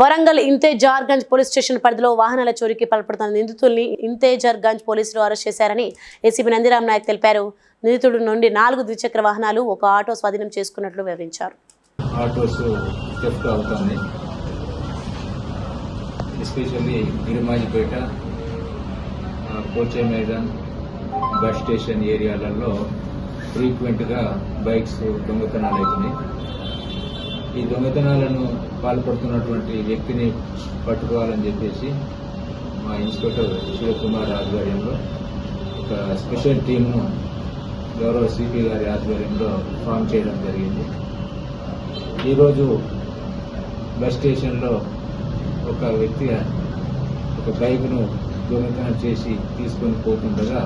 Warangal Intezarganj police station పరిధిలో వాహనాల చోరీకి పాల్పడుతున్న నిందితుల్ని ఇంతేజార్గంజ్ పోలీసులు అరెస్ట్ చేశారని ఏసీపీ నందిరామ్ నాయక్ తెలిపారు. నిందితుడు నుండి నాలుగు ద్విచక్ర వాహనాలు ఒక ఆటో స్వాధీనం చేసుకున్నట్లు వివరించారు. ఎస్పెషల్లీ కోచే మైదాన్ బస్ స్టేషన్ ఏరియాలలో ఫ్రీక్వెంట్గా బైక్స్ దొంగతనాలు అవుతున్నాయి. ఈ దొంగతనాలను పాల్పడుతున్నటువంటి వ్యక్తిని పట్టుకోవాలని చెప్పేసి మా ఇన్స్పెక్టర్ శివకుమార్ ఆధ్వర్యంలో ఒక స్పెషల్ టీమ్ను గౌరవ సిపి గారి ఆధ్వర్యంలో ఫామ్ చేయడం జరిగింది. ఈరోజు బస్ స్టేషన్లో ఒక వ్యక్తి ఒక బైక్ను దొంగతనం చేసి తీసుకొని పోతుండగా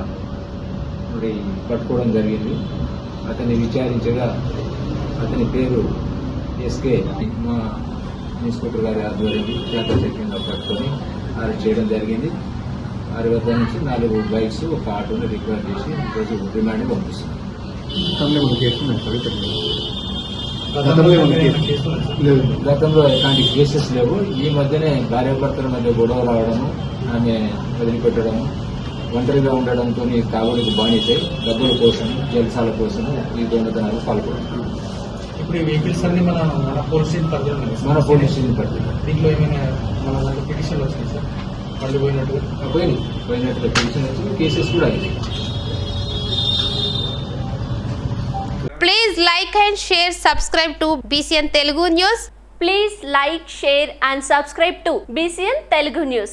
మరి పట్టుకోవడం జరిగింది. అతన్ని విచారించగా అతని పేరు ఎస్కే మా ఇన్స్పెక్టర్ గారి ఆధ్వర్యంలో చాకచక్యంగా పట్టుకొని అరెస్ట్ చేయడం జరిగింది. వారి వద్ద నుంచి నాలుగు బైక్స్ ఒక ఆటోని రికవర్ చేసి ఈరోజు రిమాండ్ పంపిస్తున్నాం. గతంలో ఎలాంటి కేసెస్ లేవు. ఈ మధ్యనే భార్యాభర్తల మధ్య గొడవ రావడము ఆమె వదిలిపెట్టడము ఒంటరిగా ఉండడంతో తాగుడికి బానిసై డబ్బుల కోసం జలసాల కోసం ఈ దొంగతనాలు పాల్గొన్నారు ఇప్పుడు ఈ వెహికల్స్ అన్ని మన మన పోలీస్ స్టేషన్ పరిధిలో. మన పోలీస్ స్టేషన్ దీంట్లో ఏమైనా మన దాంట్లో పిటిషన్లు వచ్చినాయి సార్ వాళ్ళు పోయినట్టు పోయింది పోయినట్టుగా పిలిచిన కేసెస్ కూడా అయింది Please like and share, subscribe to BCN Telugu News. Please like, share and subscribe to BCN Telugu News.